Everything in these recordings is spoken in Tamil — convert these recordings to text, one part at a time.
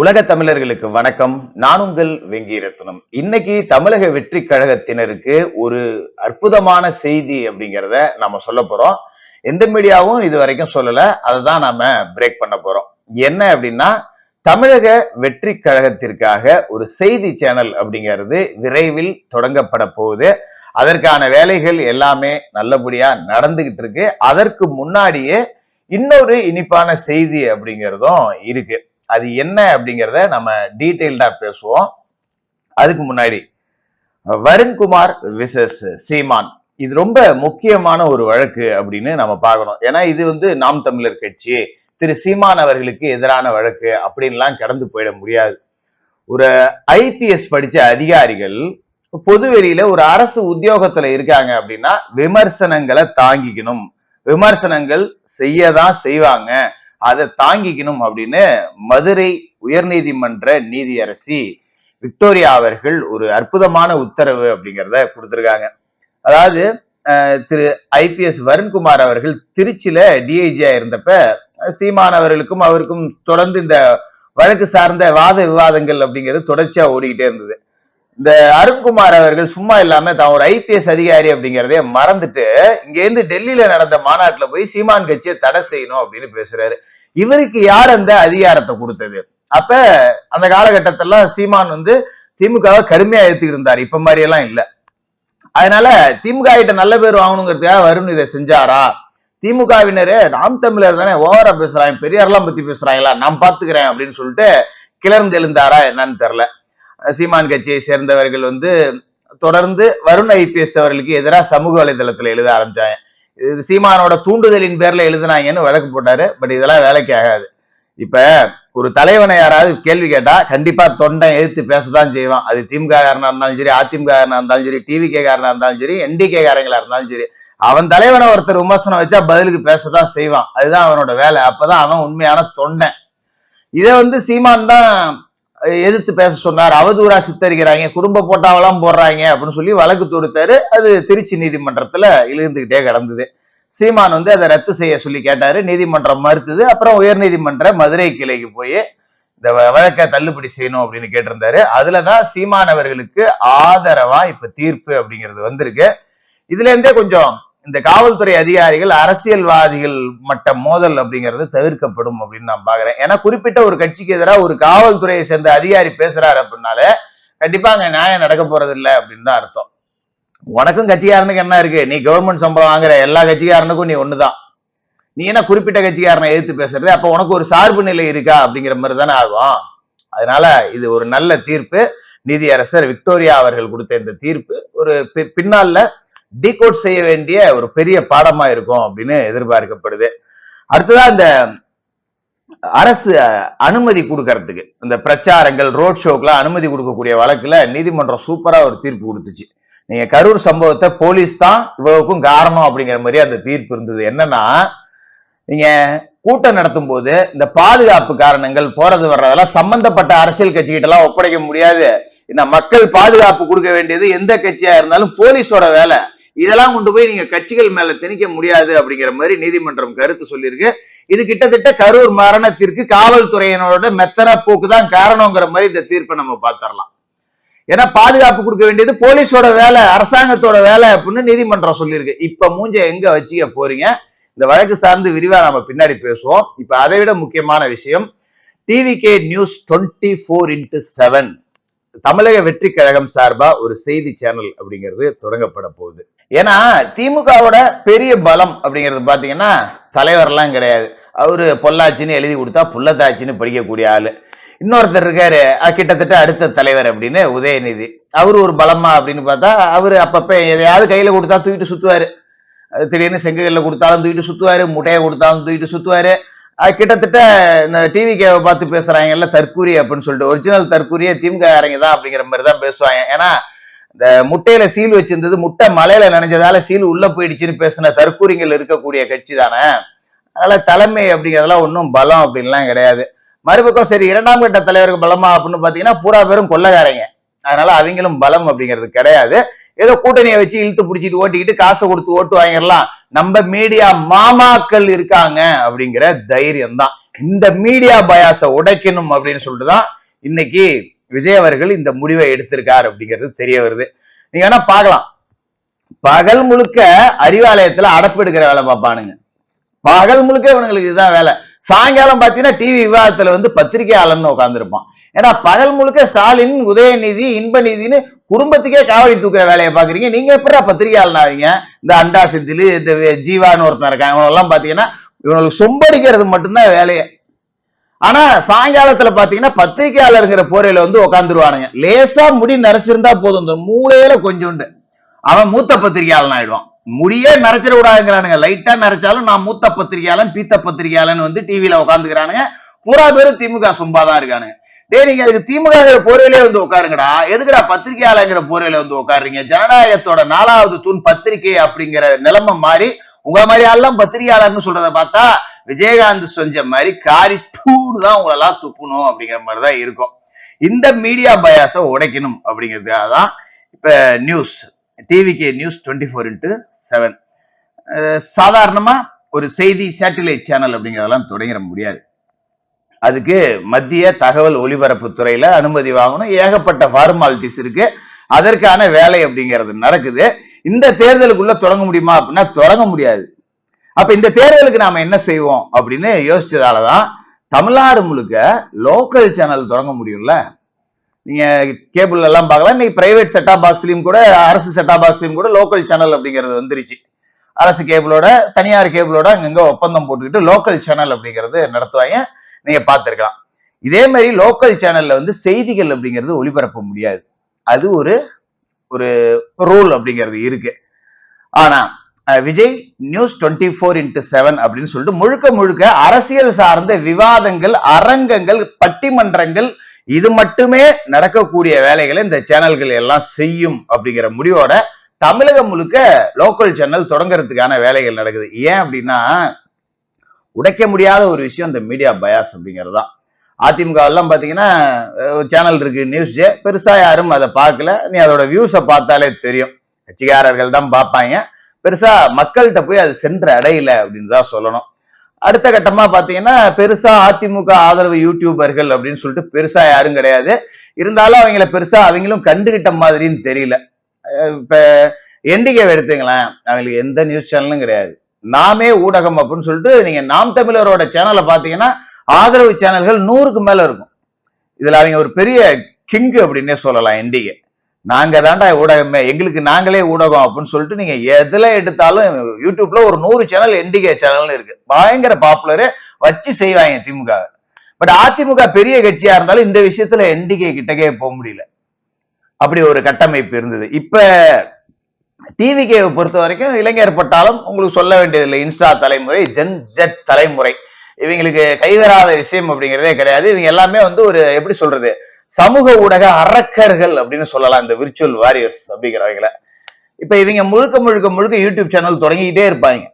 உலக தமிழர்களுக்கு வணக்கம். நான் உங்கள் வெங்கி ரத்னம் இன்னைக்கு தமிழக வெற்றி கழகத்தினருக்கு ஒரு அற்புதமான செய்தி அப்படிங்கிறத நம்ம சொல்ல போறோம். எந்த மீடியாவும் இது வரைக்கும் சொல்லல. அதை தான் நாம பிரேக் பண்ண போறோம். என்ன அப்படின்னா தமிழக வெற்றி கழகத்திற்காக ஒரு செய்தி சேனல் அப்படிங்கிறது விரைவில் தொடங்கப்பட போகுது. அதற்கான வேலைகள் எல்லாமே நல்லபடியா நடந்துகிட்டு இருக்கு. அதற்கு முன்னாடியே இன்னொரு இனிப்பான செய்தி அப்படிங்கிறதும் இருக்கு. அது என்ன அப்படிங்கிறத நம்ம டீட்டெயில்டா பேசுவோம். அதுக்கு முன்னாடி வருண்குமார் விசஸ் சீமான். இது ரொம்ப முக்கியமான ஒரு வழக்கு அப்படின்னு நம்ம பார்க்கணும். ஏன்னா இது வந்து நாம் தமிழர் கட்சி. திரு சீமான் அவர்களுக்கு எதிரான வழக்கு அப்படின்லாம் கடந்து போயிட முடியாது. ஒரு ஐபிஎஸ் படிச்ச அதிகாரிகள் பொதுவெளியில ஒரு அரசு உத்தியோகத்துல இருக்காங்க அப்படின்னா விமர்சனங்களை தாங்கிக்கணும். விமர்சனங்கள் செய்யதான் செய்வாங்க. அதை தாங்கிக்கணும் அப்படின்னு மதுரை உயர்நீதிமன்ற நீதியரசி விக்டோரியா அவர்கள் ஒரு அற்புதமான உத்தரவு அப்படிங்கிறத கொடுத்திருக்காங்க. அதாவது திரு ஐபிஎஸ் வருண்குமார் அவர்கள் திருச்சியில டிஐஜியா இருந்தப்ப சீமான் அவர்களுக்கும் அவருக்கும் தொடர்ந்து இந்த வழக்கு சார்ந்த வாத விவாதங்கள் அப்படிங்கிறது தொடர்ச்சியா ஓடிக்கிட்டே இருந்தது. இந்த அருண்குமார் அவர்கள் சும்மா இல்லாம தான் ஒரு ஐபிஎஸ் அதிகாரி அப்படிங்கிறதே மறந்துட்டு இங்க இருந்து டெல்லியில நடந்த மாநாட்டுல போய் சீமான் கட்சியை தடை செய்யணும் அப்படின்னு பேசுறாரு. இவருக்கு யார் அந்த அதிகாரத்தை கொடுத்தது? அப்ப அந்த காலகட்டத்திலாம் சீமான் வந்து திமுகவை கடுமையா எடுத்துக்கிட்டு இருந்தார். இப்ப மாதிரி எல்லாம் இல்ல. அதனால திமுக கிட்ட நல்ல பேர் வாங்கணுங்கிறதுக்காக வருண் இதை செஞ்சாரா? திமுகவினரு நாம் தமிழர் தானே ஓவரா பேசுறாங்க பெரியார்லாம் பத்தி பேசுறாங்களா? நான் பாத்துக்கிறேன் அப்படின்னு சொல்லிட்டு கிளர்ந்து எழுந்தாரா என்னன்னு தெரியல. சீமான் கட்சியை சேர்ந்தவர்கள் வந்து தொடர்ந்து வருண் ஐபிஎஸ் அவர்களுக்கு எதிராக சமூக வலைதளத்தில் எழுத ஆரம்பிச்சாங்க. இது சீமானோட தூண்டுதலின் பேர்ல எழுதுனாங்கன்னு வழக்கு போட்டாரு பட் இதெல்லாம் வேலைக்கு ஆகாது. இப்ப ஒரு தலைவனை யாராவது கேள்வி கேட்டா கண்டிப்பா தொண்டை எதிர்த்து பேசதான் செய்வான். அது திமுக காரனா இருந்தாலும் சரி அதிமுக காரனா இருந்தாலும் சரி டிவிகே காரனா இருந்தாலும் சரி என்டிகே காரங்களா இருந்தாலும் சரி அவன் தலைவனை ஒருத்தர் விமர்சனம் வச்சா பதிலுக்கு பேசதான் செய்வான். அதுதான் அவனோட வேலை. அப்பதான் அவன் உண்மையான தொண்டன். இதை வந்து சீமான் தான் எதிர்த்து பேச சொன்னார். அவதூறா சித்தரிக்கிறாங்க. குடும்ப போட்டாவெல்லாம் போடுறாங்க அப்படின்னு சொல்லி வழக்கு தொடுத்தாரு. அது திருச்சி நீதிமன்றத்துல இழுந்துகிட்டே கிடந்தது. சீமான் வந்து அதை ரத்து செய்ய சொல்லி கேட்டாரு. நீதிமன்றம் மறுத்தது. அப்புறம் உயர் நீதிமன்ற மதுரை கிளைக்கு போய் இந்த வழக்கை தள்ளுபடி செய்யணும் அப்படின்னு கேட்டிருந்தாரு. அதுலதான் சீமான் அவர்களுக்கு ஆதரவா இப்ப தீர்ப்பு அப்படிங்கிறது வந்திருக்கு. இதுல இருந்தே கொஞ்சம் இந்த காவல்துறை அதிகாரிகள் அரசியல்வாதிகள் மட்ட மோதல் அப்படிங்கிறது தவிர்க்கப்படும் அப்படின்னு நான் பாக்குறேன் ஏன்னா குறிப்பிட்ட ஒரு கட்சிக்கு எதிராக ஒரு காவல்துறையை சேர்ந்த அதிகாரி பேசுறாரு அப்படின்னாலே கண்டிப்பா அங்க நியாயம் நடக்க போறது இல்லை அப்படின்னு தான் அர்த்தம். உனக்கும் கட்சிக்காரனுக்கு என்ன இருக்கு? நீ கவர்மெண்ட் சம்பளம் வாங்குற எல்லா கட்சிக்காரனுக்கும் நீ ஒண்ணுதான். நீ என்ன குறிப்பிட்ட கட்சிக்காரனை எதிர்த்து பேசுறது? அப்ப உனக்கு ஒரு சார்பு நிலை இருக்கா அப்படிங்கிற மாதிரி தானே ஆகும். அதனால இது ஒரு நல்ல தீர்ப்பு. நீதியரசர் விக்டோரியா அவர்கள் கொடுத்த இந்த தீர்ப்பு. ஒரு பி- பின்னால டீகோட் செய்ய வேண்டிய ஒரு பெரிய பாடமா இருக்கும் அப்படின்னு எதிர்பார்க்கப்படுது. அடுத்ததா இந்த அரசு அனுமதி கொடுக்கறதுக்கு இந்த பிரச்சாரங்கள் ரோட் ஷோக்கெல்லாம் அனுமதி கொடுக்கக்கூடிய வழக்குல நீதிமன்றம் சூப்பரா ஒரு தீர்ப்பு கொடுத்துச்சு. நீங்க கரூர் சம்பவத்தை போலீஸ் தான் இவ்வளவுக்கும் காரணம் அப்படிங்கிற மாதிரி அந்த தீர்ப்பு இருந்தது. என்னன்னா நீங்க கூட்டம் நடத்தும் போது இந்த பாதுகாப்பு காரணங்கள் போறது வர்றதெல்லாம் சம்பந்தப்பட்ட அரசியல் கட்சிகிட்ட எல்லாம் ஒப்படைக்க முடியாது. இந்த மக்கள் பாதுகாப்பு கொடுக்க வேண்டியது எந்த கட்சியா இருந்தாலும் போலீஸோட வேலை. இதெல்லாம் கொண்டு போய் நீங்க கட்சிகள் மேல திணிக்க முடியாது அப்படிங்கிற மாதிரி நீதிமன்றம் கருத்து சொல்லியிருக்கு. இது கிட்டத்தட்ட கரூர் மரணத்திற்கு காவல்துறையினரோட மெத்தன போக்கு தான் காரணங்கிற மாதிரி இந்த தீர்ப்பை நம்ம பார்த்துடலாம். ஏன்னா பாதுகாப்பு கொடுக்க வேண்டியது போலீஸோட வேலை அரசாங்கத்தோட வேலை அப்படின்னு நீதிமன்றம் சொல்லியிருக்கு. இப்ப மூஞ்ச எங்க வச்சுக்க போறீங்க? இந்த வழக்கு சார்ந்து விரிவா நம்ம பின்னாடி பேசுவோம். இப்ப அதை விட முக்கியமான விஷயம் TV K news twenty four into seven. Tamilaga Vettri Kazhagam சார்பா ஒரு செய்தி சேனல் அப்படிங்கிறது தொடங்கப்பட போகுது. ஏன்னா திமுகவோட பெரிய பலம் அப்படிங்கிறது பார்த்தீங்கன்னா தலைவர்லாம் கிடையாது. அவரு பொள்ளாச்சின்னு எழுதி கொடுத்தா புள்ளத்தாச்சின்னு படிக்கக்கூடிய ஆளு. இன்னொருத்தர் இருக்காரு கிட்டத்தட்ட அடுத்த தலைவர் அப்படின்னு உதயநிதி. அவரு ஒரு பலமா அப்படின்னு பார்த்தா அவரு அப்பப்ப எதையாவது கையில கொடுத்தா தூக்கிட்டு சுத்துவாரு. திடீர்னு செங்கல்ல கொடுத்தாலும் தூக்கிட்டு சுத்துவாரு முட்டையை கொடுத்தாலும் தூக்கிட்டு சுத்துவாரு. கிட்டத்தட்ட இந்த டிவி கேவை பார்த்து பேசுறாங்கல்ல தற்கூரி அப்படின்னு சொல்லிட்டு ஒரிஜினல் தற்கூரிய திமுக காரங்க தான் அப்படிங்கிற மாதிரி தான் பேசுவாங்க. ஏன்னா இந்த முட்டையில சீல் வச்சிருந்தது முட்டை மலையில நனைஞ்சதால சீல் உள்ள போயிடுச்சுன்னு பேசின தற்கூரிகள் இருக்கக்கூடிய கட்சி தானே? அதனால தலைமை அப்படிங்கிறதெல்லாம் ஒன்றும் பலம் அப்படின்லாம் கிடையாது. மறுபக்கம் சரி இரண்டாம் கட்ட தலைவருக்கு பலமா அப்படின்னு பாத்தீங்கன்னா பூரா பேரும் கொள்ளக்காரங்க. அதனால அவங்களும் பலம் அப்படிங்கிறது கிடையாது. ஏதோ கூட்டணியை வச்சு இழுத்து பிடிச்சிட்டு ஓட்டிக்கிட்டு காசை கொடுத்து ஓட்டு வாங்கிடலாம். நம்ம மீடியா மாமாக்கள் இருக்காங்க அப்படிங்கிற தைரியம் தான். இந்த மீடியா பயாசை உடைக்கணும் அப்படின்னு சொல்லிட்டு தான் இன்னைக்கு விஜய் அவர்கள் இந்த முடிவை எடுத்திருக்கார் அப்படிங்கிறது தெரிய வருது. நீங்க வேணா பார்க்கலாம். பகல் முழுக்க அறிவாலயத்துல அடப்பு எடுக்கிற வேலை பார்ப்பானுங்க. பகல் முழுக்க இவனுங்களுக்கு இதுதான் வேலை. சாயங்காலம் பாத்தீங்கன்னா டிவி விவாதத்துல வந்து பத்திரிகையாளர்னு உட்காந்துருப்பான் ஏன்னா பகல் முழுக்க ஸ்டாலின் உதயநிதி இன்பநிதினு குடும்பத்துக்கே காவடி தூக்குற வேலையை பாக்குறீங்க நீங்க எப்படா பத்திரிகையாளனாவீங்க இந்த அண்டா செந்தில் இந்த ஜீவான்னு ஒருத்தன் இருக்கான். இவங்க எல்லாம் பாத்தீங்கன்னா இவங்களுக்கு சொம்படிக்கிறது மட்டும்தான் வேலையை. ஆனா சாயங்காலத்துல பாத்தீங்கன்னா பத்திரிகையாளருங்கிற போரையில வந்து உட்காந்துருவானுங்க லேசா முடி நிறைச்சிருந்தா போதும். இந்த மூளையில கொஞ்சோண்டு. அவன் மூத்த பத்திரிகையாளன் ஆயிடுவான். முடியே நிறைச்சிட விடாதுங்கிறானுங்க லைட்டா நிறைச்சாலும் நான் மூத்த பத்திரிகையாளன் பீத்த பத்திரிகையாளன் வந்து டிவியில உட்காந்துக்கிறானுங்க பூரா பேரும் திமுக சும்மா தான் இருக்கானுங்க. டே நீங்க அதுக்கு திமுக போர்வையிலே வந்து உட்காருங்கடா எதுக்குடா பத்திரிகையாளங்கிற போர்வையில வந்து உட்காருறீங்க ஜனநாயகத்தோட நாலாவது தூண் பத்திரிகை அப்படிங்கிற நிலைமை மாறி உங்க மாதிரி எல்லாம் பத்திரிகையாளர்னு சொல்றத பார்த்தா விஜயகாந்த் செஞ்ச மாதிரி காரி தூடு தான் உங்களெல்லாம் துப்பணும் அப்படிங்கிற மாதிரி தான் இருக்கும். இந்த மீடியா பயாஸை உடைக்கணும் அப்படிங்கிறதுக்காக தான் இப்போ news TVK news twenty four into seven சாதாரணமாக ஒரு செய்தி சேட்டிலைட் சேனல் அப்படிங்கிறதெல்லாம் தொடங்கிட முடியாது. அதுக்கு மத்திய தகவல் ஒலிபரப்பு துறையில அனுமதி வாங்கணும். ஏகப்பட்ட ஃபார்மாலிட்டிஸ் இருக்கு. அதற்கான வேலை அப்படிங்கிறது நடக்குது. இந்த தேர்தலுக்குள்ள தொடங்க முடியுமா அப்படின்னா தொடங்க முடியாது. அப்ப இந்த தேர்தலுக்கு நாம என்ன செய்வோம் அப்படின்னு யோசிச்சதாலதான் தமிழ்நாடு முழுக்க லோக்கல் சேனல் தொடங்க முடியும்ல? நீங்க கேபிள் எல்லாம் பார்க்கலாம். இன்னைக்கு பிரைவேட் செட்டா பாக்ஸ்லயும் கூட அரசு செட்டா பாக்ஸ்லயும் கூட லோக்கல் சேனல் அப்படிங்கிறது வந்துருச்சு. அரசு கேபிளோட தனியார் கேபிளோட அங்கங்க ஒப்பந்தம் போட்டுக்கிட்டு லோக்கல் சேனல் அப்படிங்கிறது நடத்துவாங்க. நீங்க பார்த்துருக்கலாம். இதே மாதிரி லோக்கல் சேனல்ல வந்து செய்திகள் அப்படிங்கிறது ஒளிபரப்ப முடியாது. அது ஒரு ஒரு ரூல் அப்படிங்கிறது இருக்கு. ஆனா Vijay news twenty four into seven அப்படின்னு சொல்லிட்டு முழுக்க முழுக்க அரசியல் சார்ந்த விவாதங்கள் அரங்கங்கள் பட்டிமன்றங்கள் இது மட்டுமே நடக்கக்கூடிய வேலைகளை இந்த சேனல்கள் எல்லாம் செய்யும் அப்படிங்கிற முடிவோட தமிழகம் முழுக்க லோக்கல் சேனல் தொடங்குறதுக்கான வேலைகள் நடக்குது. ஏன் அப்படின்னா உடைக்க முடியாத ஒரு விஷயம் இந்த மீடியா பயாஸ் அப்படிங்கிறது தான். அதிமுக எல்லாம் பார்த்தீங்கன்னா சேனல் இருக்கு நியூஸ் பெருசா யாரும் அதை பார்க்கல. நீ அதோட வியூஸை பார்த்தாலே தெரியும். கட்சிக்காரர்கள் தான் பார்ப்பாங்க. பெருசா மக்கள்கிட்ட போய் அது சென்று அடையில அப்படின்னு தான் சொல்லணும். அடுத்த கட்டமா பாத்தீங்கன்னா பெருசா அதிமுக ஆதரவு யூடியூபர்கள் அப்படின்னு சொல்லிட்டு பெருசா யாரும் கிடையாது. இருந்தாலும் அவங்கள பெருசா அவங்களும் கண்டுகிட்ட மாதிரின்னு தெரியல. இப்ப என்டிகே எடுத்துங்களேன். அவங்களுக்கு எந்த நியூஸ் சேனலும் கிடையாது. நாமே ஊடகம் அப்படின்னு சொல்லிட்டு நீங்க நாம் தமிழரோட சேனலை பாத்தீங்கன்னா ஆதரவு சேனல்கள் நூறுக்கு மேல இருக்கும். இதுல அவங்க ஒரு பெரிய கிங்கு அப்படின்னே சொல்லலாம் என்டிகே நாங்க தாண்டா ஊடகமே எங்களுக்கு நாங்களே ஊடகம் அப்படின்னு சொல்லிட்டு நீங்க எதுல எடுத்தாலும் யூடியூப்ல ஒரு நூறு சேனல் என்டிகே சேனல்னு இருக்கு. பயங்கர பாப்புலரு வச்சு செய்வாங்க திமுக. பட் அதிமுக பெரிய கட்சியா இருந்தாலும் இந்த விஷயத்துல என்டிகே கிட்டக்கே போக முடியல. அப்படி ஒரு கட்டமைப்பு இருந்தது. இப்ப டிவிகே பொறுத்த வரைக்கும் இளைஞர் பட்டாலும் உங்களுக்கு சொல்ல வேண்டியதில்லை. இன்ஸ்டா தலைமுறை ஜென் ஜெட் தலைமுறை. இவங்களுக்கு கைவராத விஷயம் அப்படிங்கிறதே கிடையாது. இவங்க எல்லாமே வந்து ஒரு எப்படி சொல்றது சமூக ஊடக அரக்கர்கள் அப்படின்னு சொல்லலாம் இந்த விர்ச்சுவல் வாரியர்ஸ் அப்படிங்கிறவங்கள. இப்ப இவங்க முழுக்க முழுக்க முழுக்க யூடியூப் சேனல் தொடங்கிக்கிட்டே இருப்பாங்க.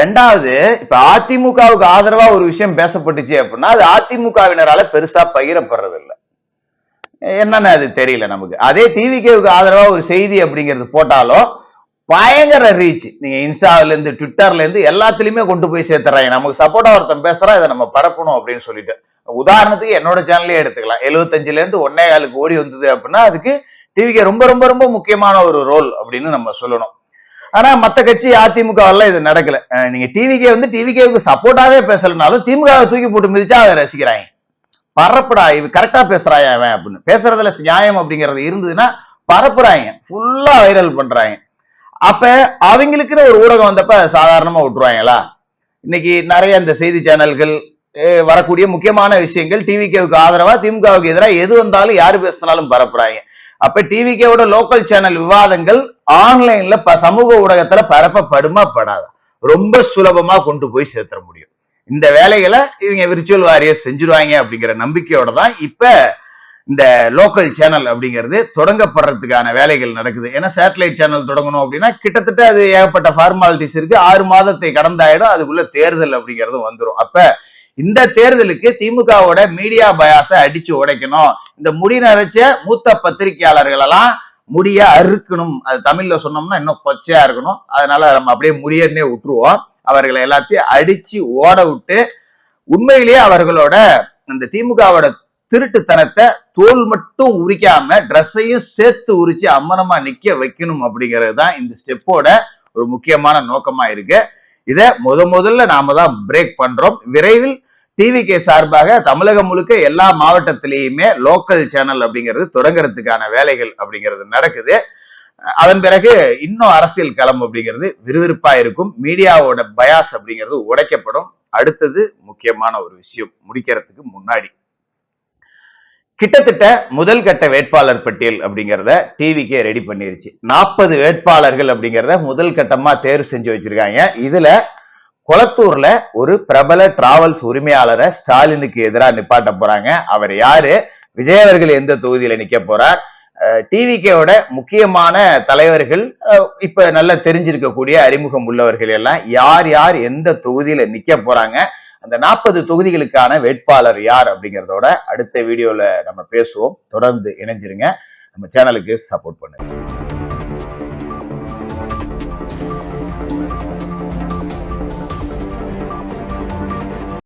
ரெண்டாவது இப்ப அதிமுகவுக்கு ஆதரவா ஒரு விஷயம் பேசப்பட்டுச்சு அப்படின்னா அது அதிமுகவினரால பெருசா பகிரப்படுறது இல்ல என்னன்னு அது தெரியல நமக்கு. அதே டிவிகேவுக்கு ஆதரவா ஒரு செய்தி அப்படிங்கிறது போட்டாலும் பயங்கர ரீச் நீங்க இன்ஸ்டாவில இருந்து ட்விட்டர்ல இருந்து எல்லாத்துலயுமே கொண்டு போய் சேர்த்துறாங்க. நமக்கு சப்போர்ட்டா ஒருத்தன் பேசுறா இதை நம்ம பரப்பணும் அப்படின்னு சொல்லிட்டு. உதாரணத்துக்கு என்னோட சேனலே எடுத்துக்கலாம். எழுபத்தஞ்சுல இருந்து ஒன்னே காலுக்கு ஓடி வந்தது அப்படின்னா அதுக்கு டிவிக்கு ரொம்ப ரொம்ப ரொம்ப முக்கியமான ஒரு ரோல் அப்படின்னு நம்ம சொல்லணும். ஆனா மத்த கட்சி அதிமுக எல்லாம் இது நடக்கல. நீங்க டிவிக்கே வந்து டிவிகேவுக்கு சப்போர்ட்டாவே பேசலனாலும் திமுக தூக்கி போட்டு மிதிச்சா அதை ரசிக்கிறாங்க. பரப்புடா இது கரெக்டா பேசுறாயா அவன் அப்படின்னு. பேசுறதுல நியாயம் அப்படிங்கறது இருந்ததுன்னா பரப்புறாங்க. ஃபுல்லா வைரல் பண்றாங்க. அப்ப அவங்களுக்குன்னு ஒரு ஊடகம் வந்தப்ப சாதாரணமா விட்டுருவாங்களா? இன்னைக்கு நிறைய இந்த செய்தி சேனல்கள் வரக்கூடிய முக்கியமான விஷயங்கள் டிவிகேவுக்கு ஆதரவா திமுகவுக்கு எதிராக எது வந்தாலும் யாரு பேசினாலும் பரப்புறாங்க. அப்ப டிவிகேவோட லோக்கல் சேனல் விவாதங்கள் ஆன்லைன்ல ப- சமூக ஊடகத்துல பரப்பப்படுமா படாதா? ரொம்ப சுலபமா கொண்டு போய் சேர்த்துற முடியும். இந்த வேலைகளை இவங்க விர்ச்சுவல் வாரியர் செஞ்சிருவாங்க அப்படிங்கிற நம்பிக்கையோட தான் இப்ப இந்த லோக்கல் சேனல் அப்படிங்கிறது தொடங்கப்படுறதுக்கான வேலைகள் நடக்குது. ஏன்னா சேட்டலைட் சேனல் தொடங்கணும் அப்படின்னா கிட்டத்தட்ட அது ஏகப்பட்ட ஃபார்மாலிட்டிஸ் இருக்கு. ஆறு மாதத்தை கடந்தாயிடும். அதுக்குள்ள தேர்தல் அப்படிங்கிறது வந்துடும் அப்ப இந்த தேர்தலுக்கு திமுகவோட மீடியா பயாஸை அடிச்சு உடைக்கணும். இந்த முடி நிறைச்ச மூத்த பத்திரிகையாளர்கள் எல்லாம் முடிய அறுக்கணும். அது தமிழ்ல சொன்னோம்னா இன்னும் கொச்சையா இருக்கணும். அதனால நம்ம அப்படியே முடியன்னே விட்டுருவோம். அவர்களை எல்லாத்தையும் அடிச்சு ஓட விட்டு உண்மையிலேயே அவர்களோட அந்த திமுகவோட திருட்டுத்தனத்தை தோல் மட்டும் உரிக்காம ட்ரெஸ்ஸையும் சேர்த்து உரிச்சு அம்மனமா நிக்க வைக்கணும் அப்படிங்கிறது தான் இந்த ஸ்டெப்போட ஒரு முக்கியமான நோக்கமா இருக்கு. இதை முத முதல்ல நாம தான் பிரேக் பண்றோம். விரைவில் டிவிகே சார்பாக தமிழகம் முழுக்க எல்லா மாவட்டத்திலேயுமே லோக்கல் சேனல் அப்படிங்கிறது தொடங்குறதுக்கான வேலைகள் அப்படிங்கிறது நடக்குது. அதன் பிறகு இன்னும் அரசியல் களம் அப்படிங்கிறது விறுவிறுப்பா இருக்கும். மீடியாவோட பயாஸ் அப்படிங்கிறது உடைக்கப்படும். அடுத்தது முக்கியமான ஒரு விஷயம் முடிக்கிறதுக்கு முன்னாடி. கிட்டத்தட்ட முதல் கட்ட வேட்பாளர் பட்டியல் அப்படிங்கிறத டிவிக்கே ரெடி பண்ணிருச்சு. நாற்பது வேட்பாளர்கள் அப்படிங்கிறத முதல் கட்டமா தேர்வு செஞ்சு வச்சிருக்காங்க. இதுல குளத்தூர்ல ஒரு பிரபல டிராவல்ஸ் உரிமையாளரை ஸ்டாலினுக்கு எதிராக நிப்பாட்ட போறாங்க. அவர் யாரு? விஜயவர்கள் எந்த தொகுதியில நிக்க போறார்? டிவிகேவோட முக்கியமான தலைவர்கள் இப்ப நல்லா தெரிஞ்சிருக்கக்கூடிய அறிமுகம் உள்ளவர்கள் எல்லாம் யார் யார் எந்த தொகுதியில நிக்க போறாங்க? அந்த நாற்பது தொகுதிகளுக்கான வேட்பாளர் யார் அப்படிங்கிறதோட அடுத்த வீடியோல நம்ம பேசுவோம். தொடர்ந்து இணைஞ்சிருங்க. நம்ம சேனலுக்கு சப்போர்ட் பண்ணுங்க.